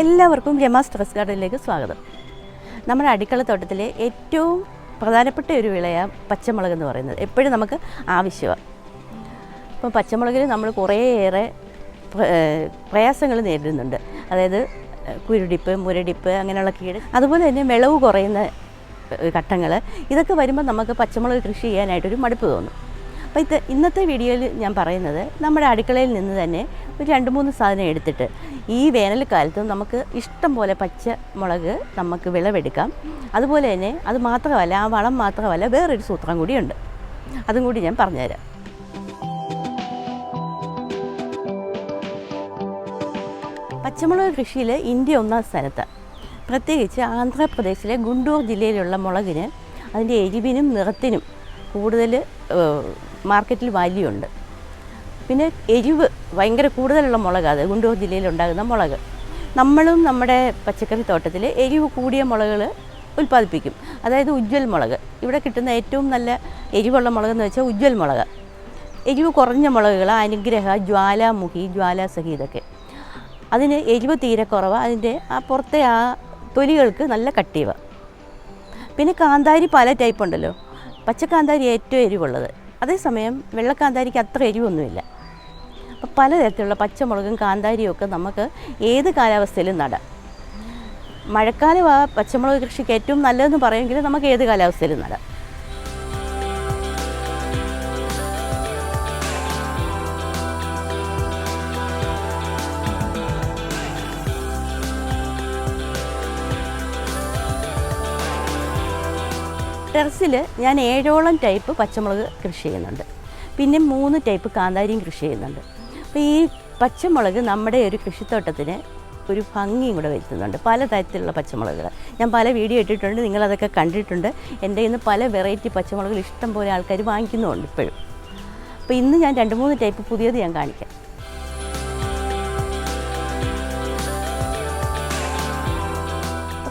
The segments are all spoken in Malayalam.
എല്ലാവർക്കും രമാസ് ടെറസ് ഗാർഡനിലേക്ക് സ്വാഗതം. നമ്മുടെ അടുക്കള തോട്ടത്തിലെ ഏറ്റവും പ്രധാനപ്പെട്ട ഒരു വിളയാണ് പച്ചമുളക് എന്ന് പറയുന്നത്. എപ്പോഴും നമുക്ക് ആവശ്യമാണ്. അപ്പോൾ പച്ചമുളകിൽ നമ്മൾ കുറേയേറെ പ്രയാസങ്ങൾ നേരിടുന്നുണ്ട്. അതായത് കുരുടിപ്പ് മുരടിപ്പ് അങ്ങനെയുള്ള കീട് അതുപോലെ തന്നെ വിളവ് കുറയുന്ന ഘട്ടങ്ങൾ ഇതൊക്കെ വരുമ്പോൾ നമുക്ക് പച്ചമുളക് കൃഷി ചെയ്യാനായിട്ടൊരു മടുപ്പ് തോന്നും. അപ്പോൾ ഇത് ഇന്നത്തെ വീഡിയോയിൽ ഞാൻ പറയുന്നത് നമ്മുടെ അടുക്കളയിൽ നിന്ന് തന്നെ ഒരു രണ്ട് മൂന്ന് സാധനം എടുത്തിട്ട് ഈ വേനൽക്കാലത്ത് നമുക്ക് ഇഷ്ടം പോലെ പച്ചമുളക് നമുക്ക് വിളവെടുക്കാം. അതുപോലെ തന്നെ അത് മാത്രമല്ല ആ വളം മാത്രമല്ല വേറൊരു സൂത്രം കൂടിയുണ്ട്. അതും കൂടി ഞാൻ പറഞ്ഞുതരാം. പച്ചമുളക് കൃഷിയിൽ ഇന്ത്യ ഒന്നാം സ്ഥലത്ത് പ്രത്യേകിച്ച് ആന്ധ്രാപ്രദേശിലെ ഗുണ്ടൂർ ജില്ലയിലുള്ള മുളകിന് അതിന്റെ എരിവിനും നിറത്തിനും കൂടുതൽ മാർക്കറ്റിൽ വാല്യൂ ഉണ്ട് പിന്നെ എരിവ് ഭയങ്കര കൂടുതലുള്ള മുളക് അത് ഗുണ്ടൂർ ജില്ലയിൽ ഉണ്ടാകുന്ന മുളക്. നമ്മളും നമ്മുടെ പച്ചക്കറി തോട്ടത്തിൽ എരിവ് കൂടിയ മുളകൾ ഉൽപ്പാദിപ്പിക്കും. അതായത് ഉജ്ജ്വൽ മുളക്. ഇവിടെ കിട്ടുന്ന ഏറ്റവും നല്ല എരിവുള്ള മുളക് എന്ന് വെച്ചാൽ ഉജ്ജ്വൽ മുളക്. എരിവ് കുറഞ്ഞ മുളകുകൾ അനുഗ്രഹ ജ്വാലാമുഖി ജ്വാലാസഹി ഇതൊക്കെ. അതിന് എരിവ് തീരെ കുറവ് അതിന്റെ ആ പുറത്തെ ആ തൊലികൾക്ക് നല്ല കട്ടിയവ പിന്നെ കാന്താരി പല ടൈപ്പ് ഉണ്ടല്ലോ. പച്ചക്കാന്താരി ഏറ്റവും എരിവുള്ളത്. അതേസമയം വെള്ളക്കാന്താരിക്ക് അത്ര എരിവൊന്നുമില്ല. അപ്പോൾ പലതരത്തിലുള്ള പച്ചമുളകും കാന്താരിയും ഒക്കെ നമുക്ക് ഏത് കാലാവസ്ഥയിലും നടാം. മഴക്കാലം ആ പച്ചമുളക് കൃഷിക്ക് ഏറ്റവും നല്ലതെന്ന് പറയുമെങ്കിൽ നമുക്ക് ഏത് കാലാവസ്ഥയിലും നടാം. ടെറസിൽ ഞാൻ ഏഴോളം ടൈപ്പ് പച്ചമുളക് കൃഷി ചെയ്യുന്നുണ്ട്. പിന്നെ മൂന്ന് ടൈപ്പ് കാന്താരിയും കൃഷി ചെയ്യുന്നുണ്ട്. അപ്പോൾ ഈ പച്ചമുളക് നമ്മുടെ ഒരു കൃഷിത്തോട്ടത്തിന് ഒരു ഭംഗിയും കൂടെ വരുത്തുന്നുണ്ട്. പല തരത്തിലുള്ള പച്ചമുളകുകൾ. ഞാൻ പല വീഡിയോ ഇട്ടിട്ടുണ്ട് നിങ്ങളതൊക്കെ കണ്ടിട്ടുണ്ട്. എന്റെ ഇന്ന് പല വെറൈറ്റി പച്ചമുളകുകൾ ഇഷ്ടം പോലെ ആൾക്കാർ വാങ്ങിക്കുന്നുമുണ്ട് ഇപ്പോഴും. അപ്പോൾ ഇന്ന് ഞാൻ രണ്ട് മൂന്ന് ടൈപ്പ് പുതിയത് ഞാൻ കാണിക്കാം.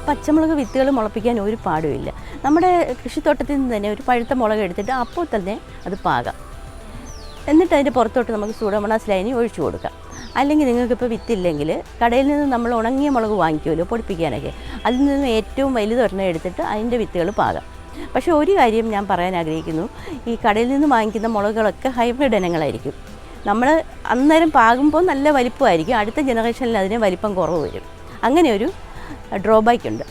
പച്ചമുളക് വിത്തുകൾ മുളപ്പിക്കാൻ ഒരു പാടുമില്ല നമ്മുടെ കൃഷിത്തോട്ടത്തിൽ നിന്ന് തന്നെ ഒരു പഴുത്ത മുളക് എടുത്തിട്ട് അപ്പോൾ തന്നെ അത് പാകാം. എന്നിട്ട് അതിന്റെ പുറത്തോട്ട് നമുക്ക് സൂഡമണാസ് ലൈനി ഒഴിച്ചു കൊടുക്കാം. അല്ലെങ്കിൽ നിങ്ങൾക്കിപ്പോൾ വിത്തില്ലെങ്കിൽ കടയിൽ നിന്ന് നമ്മൾ ഉണങ്ങിയ മുളക് വാങ്ങിക്കുമല്ലോ പൊടിപ്പിക്കാനൊക്കെ. അതിൽ നിന്ന് ഏറ്റവും വലുതൊരെണ്ണം എടുത്തിട്ട് അതിന്റെ വിത്തുകൾ പാകാം. പക്ഷേ ഒരു കാര്യം ഞാൻ പറയാൻ ആഗ്രഹിക്കുന്നു. ഈ കടയിൽ നിന്ന് വാങ്ങിക്കുന്ന മുളകുകളൊക്കെ ഹൈബ്രിഡ് ഇനങ്ങളായിരിക്കും. നമ്മൾ അന്നേരം പാകുമ്പോൾ നല്ല വലിപ്പമായിരിക്കും. അടുത്ത ജനറേഷനിൽ അതിന് വലിപ്പം കുറവ് വരും. അങ്ങനെ ഒരു ഡ്രോബാക്ക് ഉണ്ട്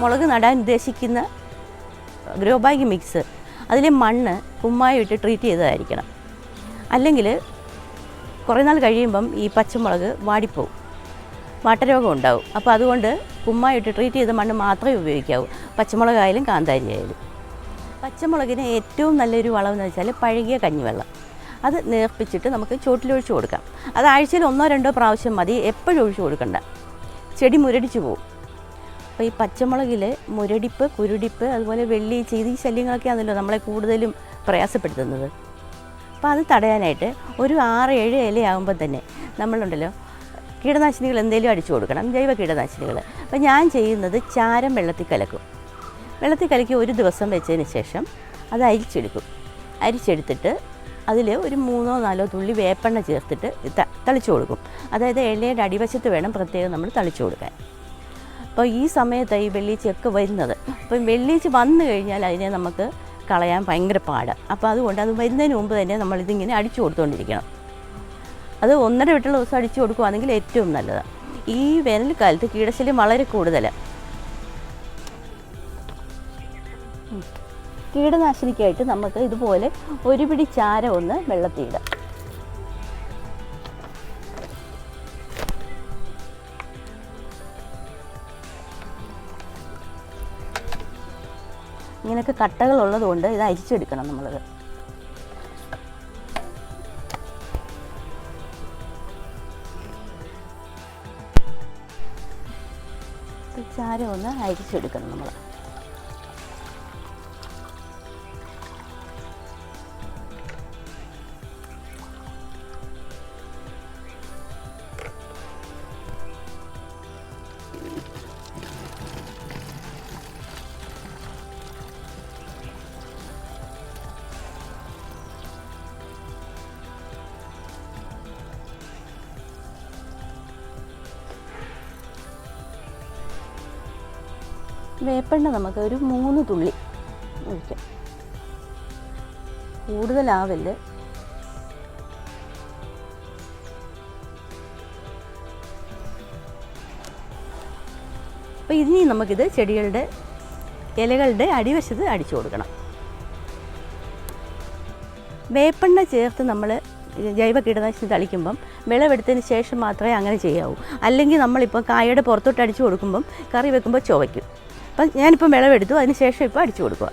മുളക് നടാൻ ഉദ്ദേശിക്കുന്ന ഗ്രോ ബാഗ് മിക്സ് അതിലെ മണ്ണ് കുമ്മായി ഇട്ട് ട്രീറ്റ് ചെയ്തതായിരിക്കണം. അല്ലെങ്കിൽ കുറേ നാൾ കഴിയുമ്പം ഈ പച്ചമുളക് വാടിപ്പോവും. വാട്ടരോഗം ഉണ്ടാവും. അപ്പോൾ അതുകൊണ്ട് കുമ്മായി ഇട്ട് ട്രീറ്റ് ചെയ്ത മണ്ണ് മാത്രമേ ഉപയോഗിക്കാവൂ. പച്ചമുളകായാലും കാന്താരി ആയാലും. പച്ചമുളകിന് ഏറ്റവും നല്ലൊരു വളമെന്ന് വെച്ചാൽ പഴകിയ കഞ്ഞിവെള്ളം. അത് നേർപ്പിച്ചിട്ട് നമുക്ക് ചോട്ടിലൊഴിച്ച് കൊടുക്കാം. അത് ആഴ്ചയിൽ ഒന്നോ രണ്ടോ പ്രാവശ്യം മതി. എപ്പോഴും ഒഴിച്ചു കൊടുക്കണ്ട. ചെടി മുരടിച്ചു പോകും അപ്പോൾ ഈ പച്ചമുളകിൽ മുരടിപ്പ് കുരുടിപ്പ് അതുപോലെ വെള്ളി ചെയ്തി ഈ ആണല്ലോ നമ്മളെ കൂടുതലും പ്രയാസപ്പെടുത്തുന്നത്. അപ്പോൾ അത് തടയാനായിട്ട് ഒരു ആറ് ഏഴ് ഇലയാകുമ്പോൾ തന്നെ നമ്മളുണ്ടല്ലോ കീടനാശിനികൾ എന്തെങ്കിലും അടിച്ചു കൊടുക്കണം. ജൈവ കീടനാശിനികൾ അപ്പോൾ ഞാൻ ചെയ്യുന്നത് ചാരം വെള്ളത്തിൽ കലക്കും. വെള്ളത്തിൽ കലക്കി ഒരു ദിവസം വെച്ചതിന് ശേഷം അത് അരിച്ചെടുക്കും. അരിച്ചെടുത്തിട്ട് അതിൽ ഒരു മൂന്നോ നാലോ തുള്ളി വേപ്പെണ്ണ ചേർത്തിട്ട് തളിച്ചു കൊടുക്കും. അതായത് ഇലയുടെ അടിവശത്ത് വേണം പ്രത്യേകം നമ്മൾ തളിച്ചു കൊടുക്കാൻ. അപ്പോൾ ഈ സമയത്ത് ഈ വെള്ളീച്ചയൊക്കെ വരുന്നത്. അപ്പം വെള്ളീച്ച വന്നു കഴിഞ്ഞാൽ അതിനെ നമുക്ക് കളയാൻ ഭയങ്കര പാട്. അപ്പോൾ അതുകൊണ്ട് അത് വരുന്നതിന് മുമ്പ് തന്നെ നമ്മളിതിങ്ങനെ അടിച്ചു കൊടുത്തുകൊണ്ടിരിക്കണം അത് ഒന്നര വിട്ടുള്ള ദിവസം അടിച്ചു കൊടുക്കുകയാണെങ്കിൽ ഏറ്റവും നല്ലത്. ഈ വേനൽക്കാലത്ത് കീടശല്യം വളരെ കൂടുതലാണ് കീടനാശിനിക്കായിട്ട് നമുക്ക് ഇതുപോലെ ഒരു പിടി ചാര ഒന്ന് വെള്ളത്തിയിടാം. ഇങ്ങനെയൊക്കെ കട്ടകൾ ഉള്ളതുകൊണ്ട് ഇത് അരിച്ചെടുക്കണം നമ്മളത്. ചാരം ഒന്ന് അരിച്ചെടുക്കണം നമ്മൾ വേപ്പെണ്ണ നമുക്ക് ഒരു മൂന്ന് തുള്ളി ഒഴിക്കാം. കൂടുതലാവൽ അപ്പോൾ ഇനി നമുക്കിത് ചെടികളുടെ ഇലകളുടെ അടിവശത്ത് അടിച്ചു കൊടുക്കണം. വേപ്പെണ്ണ ചേർത്ത് നമ്മൾ ജൈവ കീടനാശിനി തളിക്കുമ്പം വിളവെടുത്തതിന് ശേഷം മാത്രമേ അങ്ങനെ ചെയ്യാവൂ. അല്ലെങ്കിൽ നമ്മളിപ്പോൾ കായയുടെ പുറത്തോട്ട് അടിച്ചു കൊടുക്കുമ്പം കറി വെക്കുമ്പോൾ ചുവയ്ക്കും. അപ്പം ഞാനിപ്പം വിളവെടുത്തു അതിന് ശേഷം ഇപ്പോൾ അടിച്ചു കൊടുക്കുക.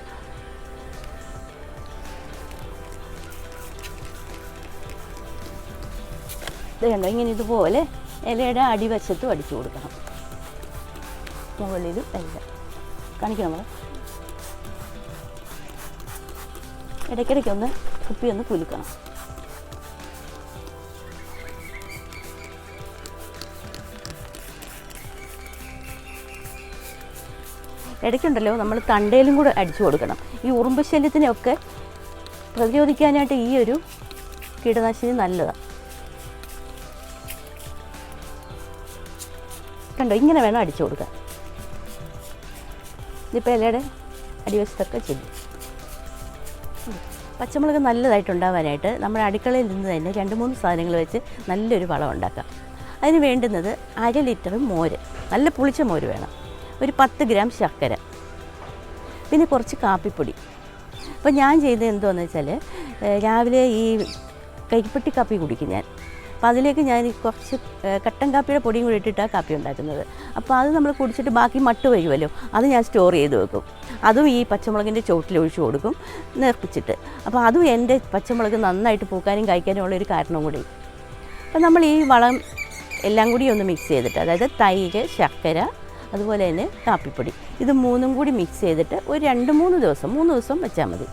ഇത് ഇങ്ങനെ ഇതുപോലെ ഇലയുടെ അടിവശത്തും അടിച്ചു കൊടുക്കണം. മുകളിലും എല്ലാം കാണിക്കണം നമ്മൾ ഇടയ്ക്കിടയ്ക്ക് ഒന്ന് കുപ്പി ഒന്ന് കുലുക്കണം. ഇടയ്ക്കുണ്ടല്ലോ നമ്മൾ തണ്ടയിലും കൂടെ അടിച്ചു കൊടുക്കണം. ഈ ഉറുമ്പ് ശല്യത്തിനെയൊക്കെ പ്രതിരോധിക്കാനായിട്ട് ഈ ഒരു കീടനാശിനി നല്ലതാണ് കണ്ടോ ഇങ്ങനെ വേണം അടിച്ചു കൊടുക്കാൻ. ഇതിപ്പോൾ ഇലയുടെ അടിവശത്തൊക്കെ ചെയ്യും പച്ചമുളക് നല്ലതായിട്ടുണ്ടാവാനായിട്ട് നമ്മുടെ അടുക്കളയിൽ നിന്ന് തന്നെ രണ്ട് മൂന്ന് സാധനങ്ങൾ വെച്ച് നല്ലൊരു വളം ഉണ്ടാക്കാം. അതിന് വേണ്ടുന്നത് അര ലിറ്റർ മോര്. നല്ല പുളിച്ച മോര് വേണം. ഒരു പത്ത് ഗ്രാം ശർക്കര. പിന്നെ കുറച്ച് കാപ്പിപ്പൊടി. അപ്പോൾ ഞാൻ ചെയ്തത് എന്തോന്ന് വെച്ചാൽ രാവിലെ ഈ കരിപ്പെട്ടി കാപ്പി കുടിക്കും ഞാൻ. അപ്പോൾ അതിലേക്ക് ഞാൻ കുറച്ച് കട്ടൻ കാപ്പിയുടെ പൊടിയും കൂടി ഇട്ടിട്ടാണ് കാപ്പി ഉണ്ടാക്കുന്നത്. അപ്പോൾ അത് നമ്മൾ കുടിച്ചിട്ട് ബാക്കി മട്ട് വരുമല്ലോ അത് ഞാൻ സ്റ്റോർ ചെയ്ത് വെക്കും. അതും ഈ പച്ചമുളകിന്റെ ചോട്ടിൽ ഒഴിച്ചു കൊടുക്കും നേർപ്പിച്ചിട്ട്. അപ്പോൾ അതും എന്റെ പച്ചമുളക് നന്നായിട്ട് പൂക്കാനും കായ്ക്കാനും ഉള്ളൊരു കാരണം കൂടി. അപ്പോൾ നമ്മൾ ഈ വളം എല്ലാം കൂടി ഒന്ന് മിക്സ് ചെയ്തിട്ട് അതായത് തൈര് ശർക്കര അതുപോലെ തന്നെ കാപ്പിപ്പൊടി. ഇത് മൂന്നും കൂടി മിക്സ് ചെയ്തിട്ട് ഒരു രണ്ട് മൂന്ന് ദിവസം മൂന്ന് ദിവസം വെച്ചാൽ മതി.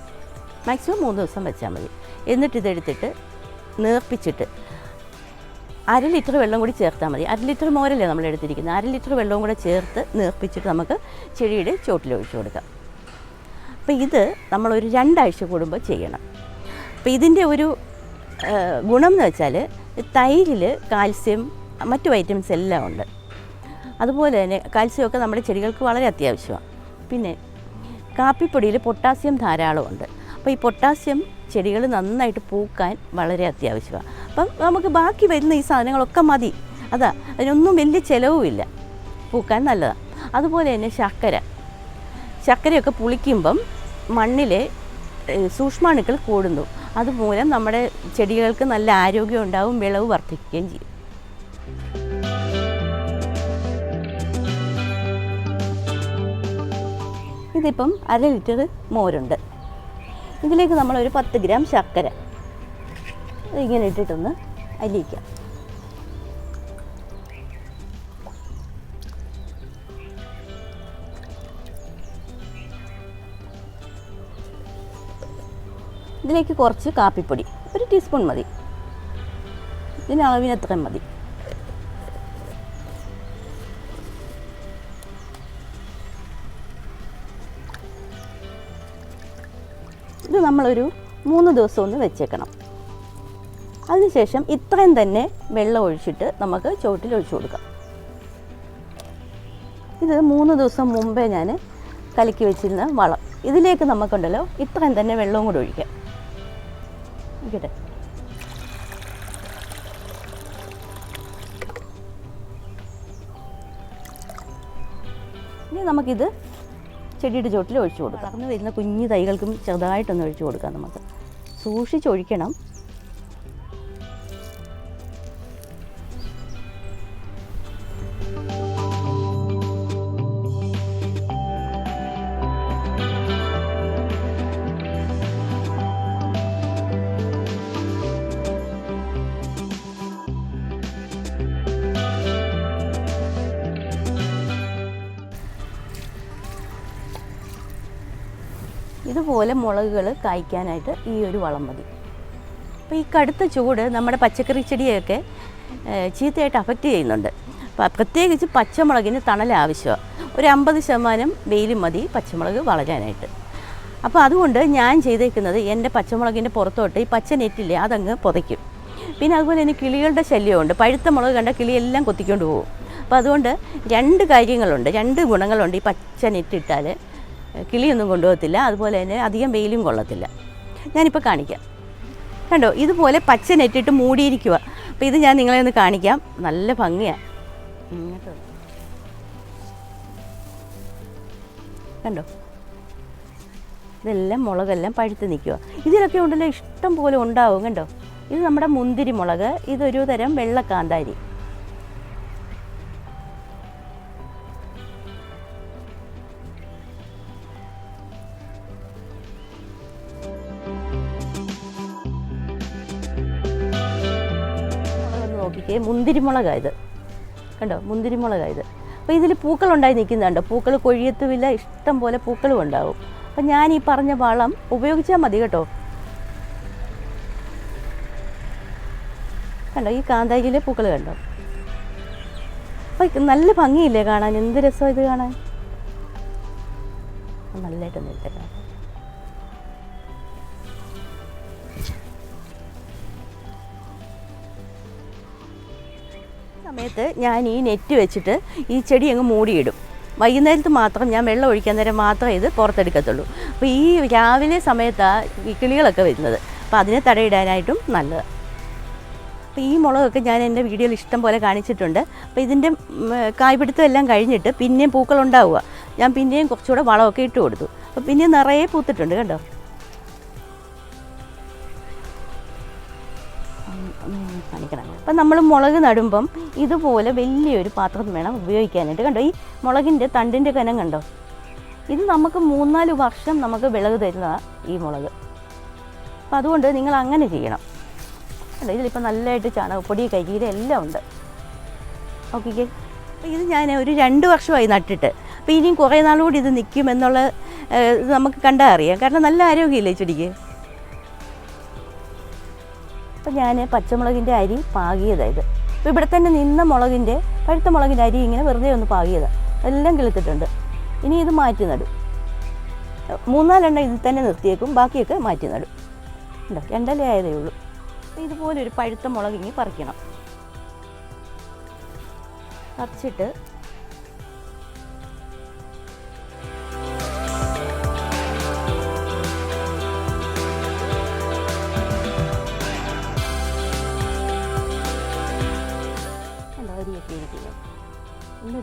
മാക്സിമം മൂന്ന് ദിവസം വെച്ചാൽ മതി. എന്നിട്ട് ഇതെടുത്തിട്ട് നേർപ്പിച്ചിട്ട് അര ലിറ്റർ വെള്ളം കൂടി ചേർത്താൽ മതി. അര ലിറ്റർ മോരല്ലേ നമ്മൾ എടുത്തിരിക്കുന്നത്? അര ലിറ്റർ വെള്ളവും കൂടെ ചേർത്ത് നേർപ്പിച്ചിട്ട് നമുക്ക് ചെടിയുടെ ചോട്ടിൽ ഒഴിച്ചു കൊടുക്കാം. അപ്പോൾ ഇത് നമ്മളൊരു രണ്ടാഴ്ച കൂടുമ്പോൾ ചെയ്യണം. അപ്പോൾ ഇതിന്റെ ഒരു ഗുണം എന്ന് വെച്ചാൽ തൈരിൽ കാൽസ്യം മറ്റു വൈറ്റമിൻസ് എല്ലാം ഉണ്ട്. അതുപോലെ തന്നെ കാൽസ്യമൊക്കെ നമ്മുടെ ചെടികൾക്ക് വളരെ അത്യാവശ്യമാണ് പിന്നെ കാപ്പിപ്പൊടിയിൽ പൊട്ടാസ്യം ധാരാളമുണ്ട്. അപ്പോൾ ഈ പൊട്ടാസ്യം ചെടികൾ നന്നായിട്ട് പൂക്കാൻ വളരെ അത്യാവശ്യമാണ് അപ്പം നമുക്ക് ബാക്കി വരുന്ന ഈ സാധനങ്ങളൊക്കെ മതി. അതാ അതിനൊന്നും വലിയ ചിലവുമില്ല. പൂക്കാൻ നല്ലതാണ് അതുപോലെ തന്നെ ശർക്കര. ശർക്കരയൊക്കെ പുളിക്കുമ്പം മണ്ണിലെ സൂക്ഷ്മാണുക്കൾ കൂടുന്നു. അതുമൂലം നമ്മുടെ ചെടികൾക്ക് നല്ല ആരോഗ്യം ഉണ്ടാവും വിളവ് വർദ്ധിക്കുകയും ചെയ്യും. ഇതിപ്പം അര ലിറ്റർ മോരുണ്ട്. ഇതിലേക്ക് നമ്മൾ ഒരു പത്ത് ഗ്രാം ശർക്കര. ഇങ്ങനെ ഇട്ടിട്ടൊന്ന് അലിയിക്കാം ഇതിലേക്ക് കുറച്ച് കാപ്പിപ്പൊടി. ഒരു ടീസ്പൂൺ മതി. ഇതിന് അളവിനത്രയും മതി. ഇത് നമ്മളൊരു മൂന്ന് ദിവസം ഒന്ന് വെച്ചേക്കണം. അതിനുശേഷം ഇത്രയും തന്നെ വെള്ളം ഒഴിച്ചിട്ട് നമുക്ക് ചുവട്ടിൽ ഒഴിച്ചു കൊടുക്കാം. ഇത് മൂന്ന് ദിവസം മുമ്പേ ഞാൻ കലക്കി വെച്ചിരുന്ന വളം. ഇതിലേക്ക് നമുക്കുണ്ടല്ലോ ഇത്രയും തന്നെ വെള്ളവും കൂടെ ഒഴിക്കാം. ഇരിക്കട്ടെ ഇനി നമുക്കിത് ചെടിയുടെ ചോട്ടിൽ ഒഴിച്ചു കൊടുക്കാം. അങ്ങനെ വരുന്ന കുഞ്ഞു തൈകൾക്കും ചെറുതായിട്ടൊന്ന് ഒഴിച്ചു കൊടുക്കാം നമുക്ക്. സൂക്ഷിച്ചൊഴിക്കണം. മുളകുകൾ കായ്ക്കാനായിട്ട് ഈ ഒരു വളം മതി. അപ്പോൾ ഈ കടുത്ത ചൂട് നമ്മുടെ പച്ചക്കറി ചെടിയൊക്കെ ചീത്തയായിട്ട് അഫക്റ്റ് ചെയ്യുന്നുണ്ട്. പ്രത്യേകിച്ച് പച്ചമുളകിന് തണൽ ആവശ്യമാണ് ഒരു അമ്പത് ശതമാനം വെയിൽ മതി പച്ചമുളക് വളരാനായിട്ട്. അപ്പോൾ അതുകൊണ്ട് ഞാൻ ചെയ്തേക്കുന്നത് എന്റെ പച്ചമുളകിന്റെ പുറത്തോട്ട് ഈ പച്ച നെറ്റില്ലേ അതങ്ങ് പുതയ്ക്കും. പിന്നെ അതുപോലെ തന്നെ കിളികളുടെ ശല്യമുണ്ട് പഴുത്ത മുളക് കണ്ട കിളിയെല്ലാം കൊത്തിക്കൊണ്ട് പോകും. അപ്പോൾ അതുകൊണ്ട് രണ്ട് കാര്യങ്ങളുണ്ട് രണ്ട് ഗുണങ്ങളുണ്ട് ഈ പച്ച നെറ്റിട്ടാൽ കിളിയൊന്നും കൊണ്ടുപോകത്തില്ല. അതുപോലെ തന്നെ അധികം വെയിലും കൊള്ളത്തില്ല. ഞാനിപ്പോൾ കാണിക്കാം. കണ്ടോ? ഇതുപോലെ പച്ച നെറ്റിട്ട് മൂടിയിരിക്കുക. അപ്പോൾ ഇത് ഞാൻ നിങ്ങളെ ഒന്ന് കാണിക്കാം. നല്ല ഭംഗിയാണ് കണ്ടോ? ഇതെല്ലാം മുളകെല്ലാം പഴുത്ത് നിൽക്കുക. ഇതിലൊക്കെ ഉണ്ടല്ലോ ഇഷ്ടം പോലെ ഉണ്ടാവും. കണ്ടോ? ഇത് നമ്മുടെ മുന്തിരി മുളക് ഇതൊരു തരം വെള്ളക്കാന്താരി. മുന്തിരിമുളകാണ് ഇത് കണ്ടോ? മുന്തിരിമുളകാണ് ഇത് അപ്പോൾ ഇതിൽ പൂക്കളുണ്ടായി നിൽക്കുന്നുണ്ടോ. പൂക്കൾ കൊഴിയത്തുമില്ല ഇഷ്ടം പോലെ പൂക്കളും ഉണ്ടാവും. അപ്പം ഞാൻ ഈ പറഞ്ഞ വളം ഉപയോഗിച്ചാൽ മതി കേട്ടോ. കണ്ടോ? ഈ കാന്താരിയിലെ പൂക്കൾ കണ്ടോ? അപ്പം നല്ല ഭംഗിയില്ലേ കാണാൻ? എന്ത് രസം ഇത് കാണാൻ? നല്ലതായിട്ട് നിൽക്കട്ടെ. സമയത്ത് ഞാൻ ഈ നെറ്റ് വെച്ചിട്ട് ഈ ചെടി അങ്ങ് മൂടിയിടും. വൈകുന്നേരത്ത് മാത്രം ഞാൻ വെള്ളം ഒഴിക്കാൻ നേരം മാത്രമേ ഇത് പുറത്തെടുക്കത്തുള്ളൂ. അപ്പോൾ ഈ രാവിലെ സമയത്താണ് ഈ കിളികളൊക്കെ വരുന്നത്. അപ്പോൾ അതിനെ തടയിടാനായിട്ടും നല്ലതാണ് അപ്പോൾ ഈ മുളകൊക്കെ ഞാൻ എന്റെ വീഡിയോയിൽ ഇഷ്ടം പോലെ കാണിച്ചിട്ടുണ്ട്. അപ്പോൾ ഇതിന്റെ ഉം, കായ്പിടുത്തം എല്ലാം കഴിഞ്ഞിട്ട് പിന്നെയും പൂക്കളുണ്ടാവുക. ഞാൻ പിന്നെയും കുറച്ചുകൂടെ വളമൊക്കെ ഇട്ട് കൊടുത്തു അപ്പോൾ പിന്നെയും നിറയെ പൂത്തിട്ടുണ്ട് കണ്ടോ? അപ്പം നമ്മൾ മുളക് നടുമ്പം ഇതുപോലെ വലിയൊരു പാത്രം വേണം ഉപയോഗിക്കാനായിട്ട്. കണ്ടോ? ഈ മുളകിന്റെ തണ്ടിന്റെ കനം കണ്ടോ? ഇത് നമുക്ക് മൂന്നാൽ വർഷം നമുക്ക് വിളവ് തരുന്നതാണ് ഈ മുളക്. അപ്പം അതുകൊണ്ട് നിങ്ങൾ അങ്ങനെ ചെയ്യണം. കണ്ടോ? ഇതിലിപ്പോൾ നല്ലതായിട്ട് ചാണകപ്പൊടി കരിയില എല്ലാം ഉണ്ട്. ഓക്കെ അപ്പോൾ ഇത് ഞാൻ ഒരു രണ്ട് വർഷമായി നട്ടിട്ട്. അപ്പോൾ ഇനിയും കുറേ നാളുകൂടി ഇത് നിൽക്കും എന്നുള്ള നമുക്ക് കണ്ടാൽ അറിയാം. കാരണം നല്ല ആരോഗ്യമില്ലേ ചെടിക്ക്? അപ്പം ഞാൻ പച്ചമുളകിന്റെ അരി പാകിയതായത് അപ്പോൾ ഇവിടെ തന്നെ നിന്ന മുളകിന്റെ പഴുത്ത മുളകിന്റെ അരി ഇങ്ങനെ വെറുതെ ഒന്ന് പാകിയതാണ് എല്ലാം കിളുത്തിട്ടുണ്ട്. ഇനി ഇത് മാറ്റി നടും. മൂന്നാലെണ്ണം ഇതിൽ തന്നെ നിർത്തിയേക്കും ബാക്കിയൊക്കെ മാറ്റി നടും. ഉണ്ടോ രണ്ടല്ലേ ആയതേ ഉള്ളൂ. അപ്പോൾ ഇതുപോലെ ഒരു പഴുത്ത മുളക് ഇങ്ങനെ പറിക്കണം. പറിച്ചിട്ട്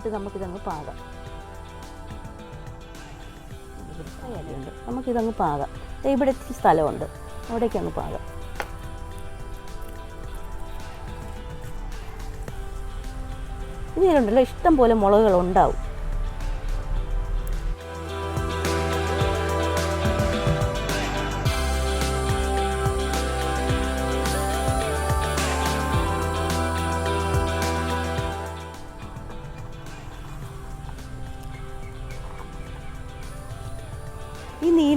എന്നിട്ട് നമുക്കിതങ്ങ് പാകാം. നമുക്കിതങ്ങ് പാകാം. ഇവിടെ സ്ഥലമുണ്ട്. അവിടേക്ക് അങ്ങ് പാകാം. ഇതിലുണ്ടല്ലോ ഇഷ്ടം പോലെ മുളകുകൾ ഉണ്ടാവും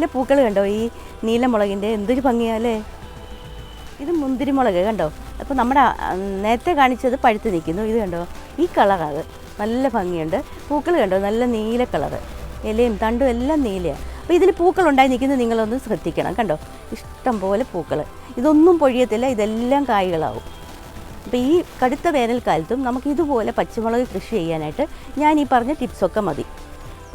നീല പൂക്കൾ കണ്ടോ? ഈ നീലമുളകിന്റെ എന്തൊരു ഭംഗിയാലേ ഇത് മുന്തിരിമുളക് കണ്ടോ? അപ്പോൾ നമ്മുടെ നേരത്തെ കാണിച്ചത് പഴുത്ത് നിൽക്കുന്നു. ഇത് കണ്ടോ? ഈ കളറാണ്. നല്ല ഭംഗിയുണ്ട്. പൂക്കൾ കണ്ടോ? നല്ല നീല കളറ്. ഇലയും തണ്ടും എല്ലാം നീലയാണ് അപ്പോൾ ഇതിൽ പൂക്കൾ ഉണ്ടായി നിൽക്കുന്നത് നിങ്ങളൊന്ന് ശ്രദ്ധിക്കണം കണ്ടോ? ഇഷ്ടം പോലെ പൂക്കൾ ഇതൊന്നും പൊഴിയത്തില്ല. ഇതെല്ലാം കായ്കളാവും. അപ്പോൾ ഈ കടുത്ത വേനൽക്കാലത്തും നമുക്ക് ഇതുപോലെ പച്ചമുളക് കൃഷി ചെയ്യാനായിട്ട് ഞാൻ ഈ പറഞ്ഞ ടിപ്സൊക്കെ മതി.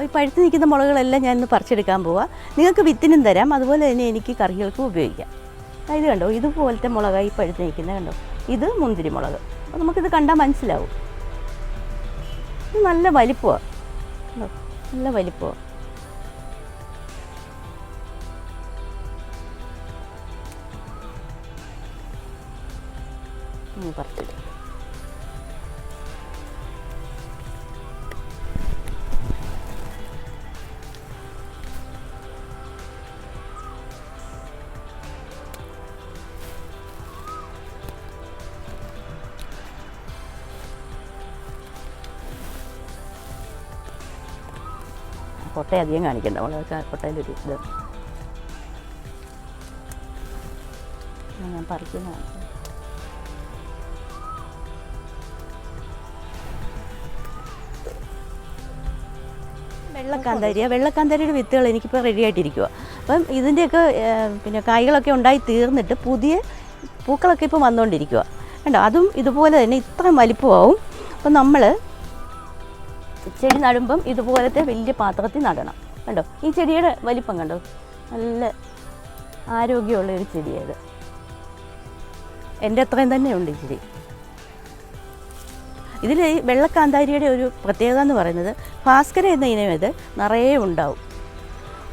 അപ്പോൾ ഈ പഴുത്ത് നിൽക്കുന്ന മുളകുകളെല്ലാം ഞാനിന്ന് പറിച്ചെടുക്കാൻ പോവാം. നിങ്ങൾക്ക് വിത്തിനും തരാം അതുപോലെ തന്നെ എനിക്ക് കറികൾക്കും ഉപയോഗിക്കാം. ഇത് കണ്ടോ? ഇതുപോലത്തെ മുളകായി പഴുത്ത് നിൽക്കുന്നത് കണ്ടോ? ഇത് മുന്തിരി മുളക്. അപ്പോൾ നമുക്കിത് കണ്ടാൽ മനസ്സിലാവും. ഇത് നല്ല വലിപ്പമാണ് കണ്ടോ? നല്ല വലിപ്പമാണ് പറിച്ചിട്ട് കൊട്ട അധികം കാണിക്കണ്ട വളരെ കൊട്ടയിലൊരു ഇത്. ആ, ഞാൻ പറിക്കുന്നതാണ് വെള്ളക്കാന്തരിയ. വെള്ളക്കാന്തരിയുടെ വിത്തുകൾ എനിക്കിപ്പോൾ റെഡി ആയിട്ടിരിക്കുക അപ്പം ഇതിന്റെയൊക്കെ പിന്നെ കായ്കളൊക്കെ ഉണ്ടായി തീർന്നിട്ട് പുതിയ പൂക്കളൊക്കെ ഇപ്പോൾ വന്നുകൊണ്ടിരിക്കുക കണ്ടോ? അതും ഇതുപോലെ തന്നെ ഇത്രയും വലിപ്പമാവും. അപ്പം നമ്മൾ ചെടി നടുമ്പം ഇതുപോലത്തെ വലിയ പാത്രത്തിൽ നടണം. കണ്ടോ? ഈ ചെടിയുടെ വലിപ്പം കണ്ടോ? നല്ല ആരോഗ്യമുള്ള ഒരു ചെടിയത് എന്റെ അത്രയും തന്നെ ഉണ്ട് ഈ ചെടി. ഇതിൽ ഈ വെള്ളക്കാന്താരിയുടെ ഒരു പ്രത്യേകത എന്ന് പറയുന്നത് ഭാസ്കര എന്ന ഇനം ഇത് നിറയെ ഉണ്ടാവും.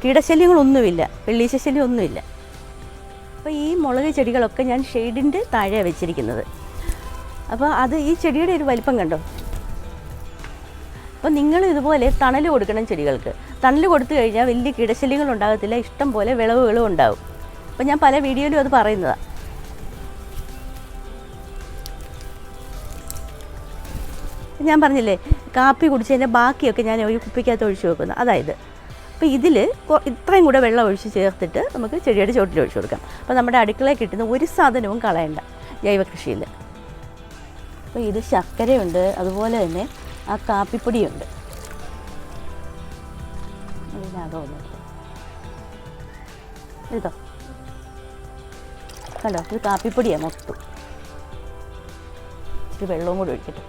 കീടശല്യങ്ങളൊന്നുമില്ല വെള്ളീശ ശല്യം ഒന്നുമില്ല അപ്പോൾ ഈ മുളക് ചെടികളൊക്കെ ഞാൻ ഷെയ്ഡിന്റെ താഴെ വെച്ചിരിക്കുന്നത്. അപ്പോൾ അത് ഈ ചെടിയുടെ ഒരു വലിപ്പം കണ്ടോ? അപ്പോൾ നിങ്ങൾ ഇതുപോലെ തണൽ കൊടുക്കണം ചെടികൾക്ക്. തണൽ കൊടുത്തു കഴിഞ്ഞാൽ വലിയ കിടശല്യങ്ങൾ ഉണ്ടാകത്തില്ല ഇഷ്ടം പോലെ വിളവുകളും ഉണ്ടാവും. അപ്പോൾ ഞാൻ പല വീഡിയോയിലും അത് പറയുന്നതാണ് ഞാൻ പറഞ്ഞില്ലേ കാപ്പി കുടിച്ചതിന്റെ ബാക്കിയൊക്കെ ഞാൻ ഒരു കുപ്പിക്കകത്ത് ഒഴിച്ചു വെക്കുന്നു. അതായത് അപ്പോൾ ഇതിൽ ഇത്രയും കൂടെ വെള്ളം ഒഴിച്ച് ചേർത്തിട്ട് നമുക്ക് ചെടിയുടെ ചോട്ടിൽ ഒഴിച്ചു കൊടുക്കാം. അപ്പോൾ നമ്മുടെ അടുക്കളയിൽ കിട്ടുന്ന ഒരു സാധനവും കളയണ്ട ജൈവ കൃഷിയിൽ അപ്പോൾ ഇത് ശർക്കരയുണ്ട് അതുപോലെ തന്നെ ആ കാപ്പിപ്പൊടിയുണ്ട്. ഇതിനകം ഒന്ന് ഇതോ കണ്ടോ? ഇത് കാപ്പിപ്പൊടിയാണ് മൊത്തം. ഇച്ചിരി വെള്ളവും കൂടി ഒഴിക്കട്ടെ.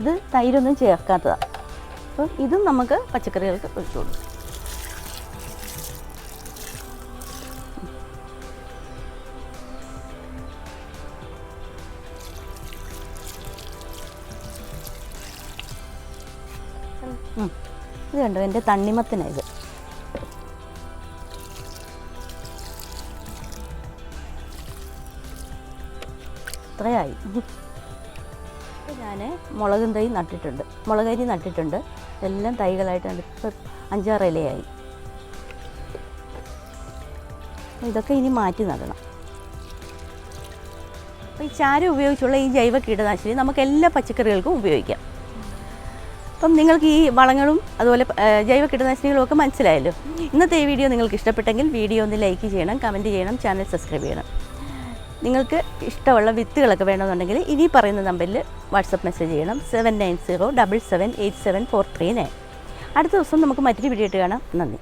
ഇത് തൈരൊന്നും ചേർക്കാത്തതാണ് അപ്പം ഇതും നമുക്ക് പച്ചക്കറികൾക്ക് ഒഴിച്ചു കൊടുക്കാം. ഇത് കണ്ടോ എന്റെ തണ്ണിമത്തിനായത് ഇത്. ഇത്രയായി. ഞാൻ മുളകും തൈ നട്ടിട്ടുണ്ട്. മുളകരി നട്ടിട്ടുണ്ട്. എല്ലാം തൈകളായിട്ടുണ്ട് ഇപ്പം അഞ്ചാറ് ഇലയായി. ഇതൊക്കെ ഇനി മാറ്റി നടണം. അപ്പോൾ ഈ ചാരം ഉപയോഗിച്ചുള്ള ഈ ജൈവ കീടനാശിനി നമുക്ക് എല്ലാ പച്ചക്കറികൾക്കും ഉപയോഗിക്കാം. അപ്പം നിങ്ങൾക്ക് ഈ വളങ്ങളും അതുപോലെ ജൈവ കീടനാശിനികളും ഒക്കെ മനസ്സിലായല്ലോ. ഇന്നത്തെ ഈ വീഡിയോ നിങ്ങൾക്ക് ഇഷ്ടപ്പെട്ടെങ്കിൽ വീഡിയോ ഒന്ന് ലൈക്ക് ചെയ്യണം കമന്റ് ചെയ്യണം ചാനൽ സബ്സ്ക്രൈബ് ചെയ്യണം. നിങ്ങൾക്ക് ഇഷ്ടമുള്ള വിത്തുകളൊക്കെ വേണമെന്നുണ്ടെങ്കിൽ ഇനി പറയുന്ന നമ്പറിൽ വാട്സപ്പ് മെസ്സേജ് ചെയ്യണം. Seven nine zero double seven eight seven four three nine അടുത്ത ദിവസം നമുക്ക് മറ്റൊരു വീഡിയോ ആയിട്ട് കാണാം. നന്ദി.